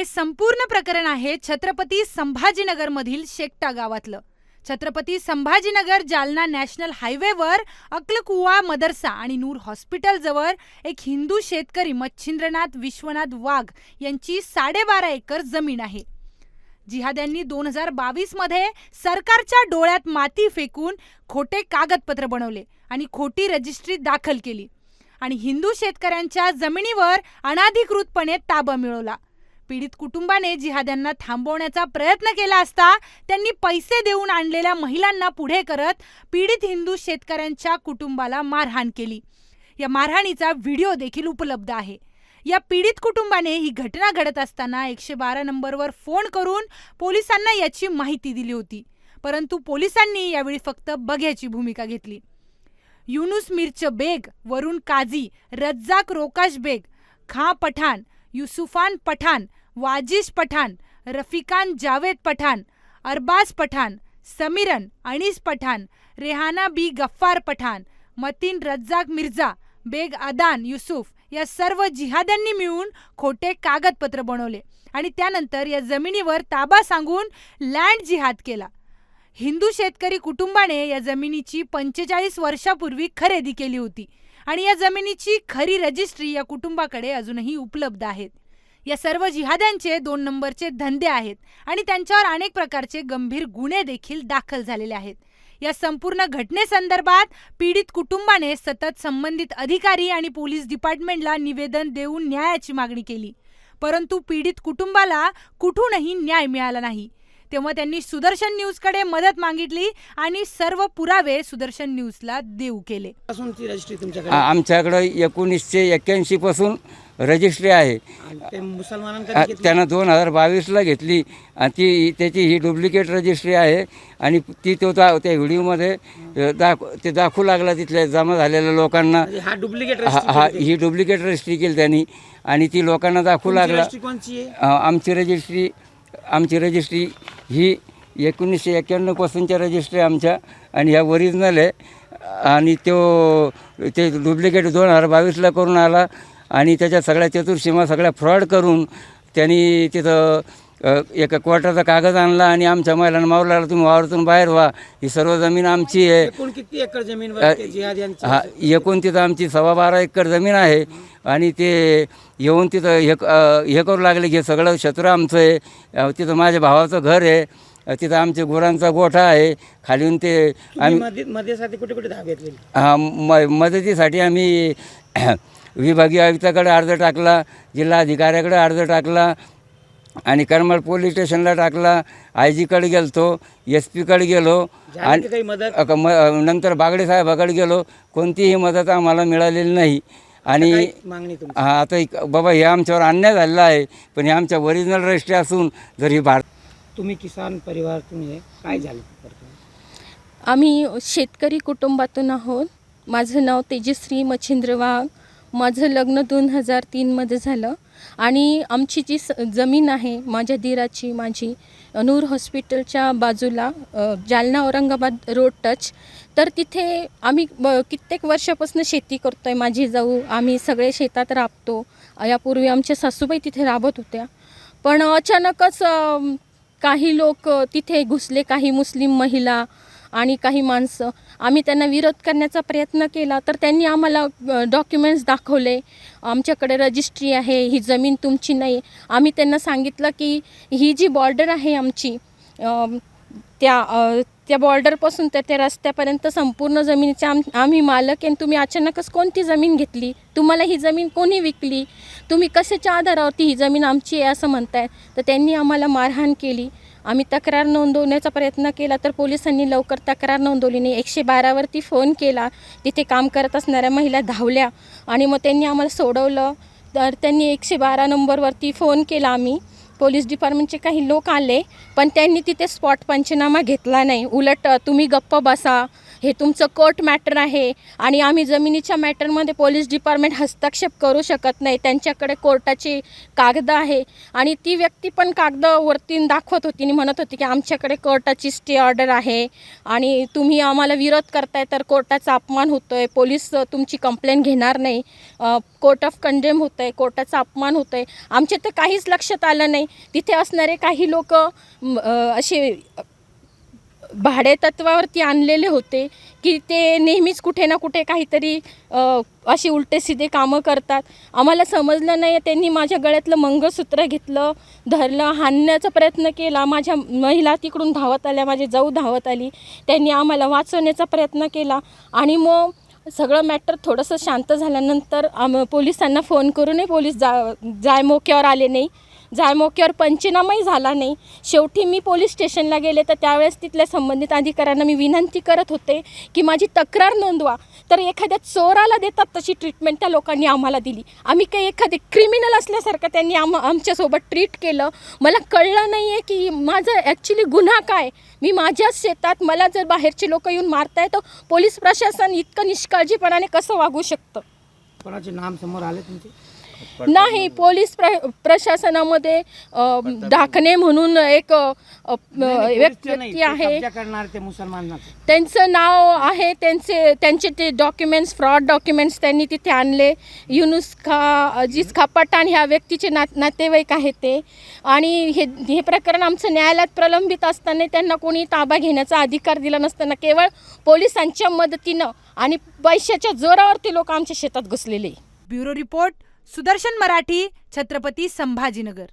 हे संपूर्ण प्रकरण आहे छत्रपती संभाजीनगरमधील शेकटा गावातलं. छत्रपती संभाजीनगर जालना नॅशनल हायवेवर अक्लकुवा मदरसा आणि नूर हॉस्पिटलजवळ एक हिंदू शेतकरी मच्छिंद्रनाथ विश्वनाथ वाघ यांची साडेबारा एकर जमीन आहे. जिहाद्यांनी दोन हजार बावीसमध्ये सरकारच्या डोळ्यात माती फेकून खोटे कागदपत्र बनवले आणि खोटी रजिस्ट्री दाखल केली आणि हिंदू शेतकऱ्यांच्या जमिनीवर अनाधिकृतपणे ताबा मिळवला. पीडित कुटुंबाने जिहाद्यांना थांबवण्याचा प्रयत्न केला असता त्यांनी पैसे देऊन आणलेल्या महिलांना पुढे करत पीडित हिंदू शेतकऱ्यांच्या कुटुंबाला मारहाण केली. या मारहाणीचा व्हिडिओ देखील उपलब्ध आहे. या पीडित कुटुंबाने ही घटना घडत असताना एकशे बारा नंबरवर फोन करून पोलिसांना याची माहिती दिली होती. परंतु पोलिसांनी यावेळी फक्त बघ्याची भूमिका घेतली. युनुस मिर्च बेग वरुण काझी रज्जाक रोकाश बेग खां पठाण युसुफान पठाण वाजिश पठाण रफिकान जावेद पठाण अरबाज पठाण समीरन अनीस पठाण रेहाना बी गफ्फार पठाण मतीन रज्जाक मिर्झा बेग अदान युसुफ या सर्व जिहाद्यांनी मिळून खोटे कागदपत्र बनवले आणि त्यानंतर या जमिनीवर ताबा सांगून लँड जिहाद केला. हिंदू शेतकरी कुटुंबाने या जमिनीची पंचेचाळीस वर्षापूर्वी खरेदी केली होती आणि या जमिनीची खरी रजिस्ट्री या कुटुंबाकडे अजूनही उपलब्ध आहेत. या सर्व जिहाद्यांचे दोन नंबरचे धंदे आहेत आणि त्यांच्यावर अनेक प्रकारचे गंभीर गुन्हे देखील दाखल झालेले आहेत. या संपूर्ण घटनेसंदर्भात पीडित कुटुंबाने सतत संबंधित अधिकारी आणि पोलीस डिपार्टमेंटला निवेदन देऊन न्यायाची मागणी केली. परंतु पीडित कुटुंबाला कुठूनही न्याय मिळाला नाही. तेव्हा त्यांनी सुदर्शन न्यूजकडे मदत मागितली आणि सर्व पुरावे सुदर्शन न्यूजला देऊ केले. पासून ती रजिस्ट्री आ- तुमच्याकडे आमच्याकडं एकोणीसशे एक्क्याऐंशी पासून रजिस्ट्री आहे. मुसलमानांकडे घेतली? त्यानं दोन हजार बावीसला घेतली. आणि ती त्याची ही डुप्लिकेट रजिस्ट्री आहे. आणि ती तो दा त्या व्हिडिओमध्ये अ, दाख ते दाखवू लागला तिथल्या जमा झालेल्या लोकांना. म्हणजे हा डुप्लिकेट हा हा ही डुप्लिकेट रजिस्ट्री केली त्यांनी. आणि ती लोकांना दाखवू लागला. रजिस्ट्री कोणची आहे? अ, आमची रजिस्ट्री आमची रजिस्ट्री ही एकोणीसशे एक्क्याण्णवपासूनच्या रजिस्ट्री आमच्या. आणि ह्या ओरिजिनल आहे. आणि तो ते डुप्लिकेट दोन हजार बावीसला करून आला. आणि त्याच्या सगळ्या चतुर्सीमा सगळ्या फ्रॉड करून त्यांनी तिथं एका कोर्टाचा कागद आणला आणि आमच्या महिलांना मावला तुम्ही वावरातून बाहेर व्हा. ही सर्व जमीन आमची आहे. किती एकर जमीन हा एकूण तिथं आमची सव्वा बारा एकर जमीन आहे. आणि ते येऊन तिथं हे हे करू लागले की सगळं क्षेत्र आमचं आहे. तिथं माझ्या भावाचं घर आहे. तिथं आमच्या गुरांचा गोठा आहे. खालीहून ते आम्ही मध्येसाठी कुठे कुठे धाव घेतलेली? हा, म मदतीसाठी आम्ही विभागीय आयुक्ताकडे अर्ज टाकला जिल्हा अधिकाऱ्याकडे अर्ज टाकला आणि करमाळ पोलीस स्टेशनला टाकला. आय जीकडे गेलतो एस पीकडे गेलो काही मदत? म- नंतर बागडे साहेबाकडे गेलो. कोणतीही मदत आम्हाला मिळालेली नाही. आणि हा आता एक- बाबा हे आमच्यावर अन्याय झालेला आहे पण हे आमच्या ओरिजिनल रजिस्ट्री असून जर ही भारत तुम्ही किसान परिवारातून आहे काय झालं? आम्ही शेतकरी कुटुंबातून आहोत. माझं नाव तेजश्री मच्छिंद्र वाघ. माझं लग्न दोन हजार तीनमध्ये झालं. आणि आमची जी स जमीन आहे माझ्या दिराची माझी नूर हॉस्पिटलच्या बाजूला जालना औरंगाबाद रोड टच. तर तिथे आम्ही ब- कित्येक वर्षापासून शेती करतो आहे माझी जाऊ आम्ही सगळे शेतात राबतो. यापूर्वी आमच्या सासूबाई तिथे राबत होत्या. पण अचानकच काही लोक तिथे घुसले काही मुस्लिम महिला आणि काही माणसं. आम्ही त्यांना विरोध करण्याचा प्रयत्न केला तर त्यांनी आम्हाला डॉक्युमेंट्स दाखवले. आमच्याकडे रजिस्ट्री आहे ही जमीन तुमची नाही. आम्ही त्यांना सांगितलं की ही जी बॉर्डर आहे आमची त्या त्या बॉर्डरपासून तर त्या रस्त्यापर्यंत संपूर्ण जमिनीचे आम आम्ही मालक आहे आणि तुम्ही अचानकच कोणती जमीन घेतली? तुम्हाला ही जमीन कोणी विकली? तुम्ही कशाच्या आधारावरती ही जमीन आमची आहे असं म्हणताय? तर त्यांनी आम्हाला मारहाण केली. आम्ही तक्रार नोंदवण्याचा प्रयत्न केला तर पोलिसांनी लवकर तक्रार नोंदवली नाही. एकशे बारावरती फोन केला. तिथे काम करत असणाऱ्या महिला धावल्या आणि मग त्यांनी आम्हाला सोडवलं. तर त्यांनी एकशे बारा नंबरवरती फोन केला आम्ही. पोलीस डिपार्टमेंटचे काही लोक आले पण त्यांनी तिथे स्पॉट पंचनामा घेतला नाही. उलट तुम्ही गप्प बसा. हे तुमचं कोर्ट मॅटर आहे आणि आम्ही जमिनीच्या मॅटरमध्ये पोलीस डिपार्टमेंट हस्तक्षेप करू शकत नाही. त्यांच्याकडे कोर्टाची कागद आहे आणि ती व्यक्ती पण कागद वरती दाखवत होती. आणि म्हणत होती की आमच्याकडे कोर्टाची स्टे ऑर्डर आहे आणि तुम्ही आम्हाला विरोध करताय तर कोर्टाचा अपमान होतो आहे पोलीस तुमची कंप्लेंट घेणार नाही. कोर्ट ऑफ कंडेम होतं आहे कोर्टाचा अपमान होतो आहे आमच्या तर काहीच लक्षात आलं नाही. तिथे असणारे काही लोक असे भाडे तत्वावरती आणलेले होते की ते नेहमीच कुठे ना कुठे काहीतरी अशी उलटे सिधे कामं करतात. आम्हाला समजलं नाही त्यांनी माझ्या गळ्यातलं मंगळसूत्र घेतलं धरलं हाणण्याचा प्रयत्न केला. माझ्या महिला तिकडून धावत आल्या माझी जाऊ धावत आली. त्यांनी आम्हाला वाचवण्याचा प्रयत्न केला आणि मग सगळं मॅटर थोडंसं शांत झाल्यानंतर आम पोलिसांना फोन करूनही पोलीस जा जाय मोक्यावर आले नाही. जाय पंचनामही पंचनामाही झाला नाही. शेवटी मी पोलीस स्टेशनला गेले तर त्यावेळेस तिथल्या संबंधित अधिकाऱ्यांना मी विनंती करत होते की माझी तक्रार नोंदवा. तर एखाद्या चोराला देतात तशी ट्रीटमेंट त्या लोकांनी आम्हाला दिली. आम्ही काही एखादे क्रिमिनल असल्यासारखं त्यांनी आम आमच्यासोबत ट्रीट केलं. मला कळलं नाही आहे की माझं ॲक्च्युली गुन्हा काय? मी माझ्याच शेतात मला जर बाहेरचे लोक येऊन मारताय तर पोलीस प्रशासन इतकं निष्काळजीपणाने कसं वागू शकतं? कोणाचे नाम समोर आले तुमचे? नाही पोलीस प्र प्रशासनामध्ये अ, डाकणे म्हणून एक व्यक्ती आहे. त्यांचं नाव आहे त्यांचे त्यांचे ते डॉक्युमेंट्स फ्रॉड डॉक्युमेंट्स त्यांनी तिथे आणले. युनुस खा अजीज खा पठाण ह्या व्यक्तीचे ना नातेवाईक आहेत ते. आणि हे हे प्रकरण आमचं न्यायालयात प्रलंबित असताना त्यांना कोणी ताबा घेण्याचा अधिकार दिला नसताना केवळ पोलिसांच्या मदतीनं आणि पैशाच्या जोरावरती लोक आमच्या शेतात घुसलेले. Bureau report Sudarshan Marathi Chhatrapati Sambhajinagar.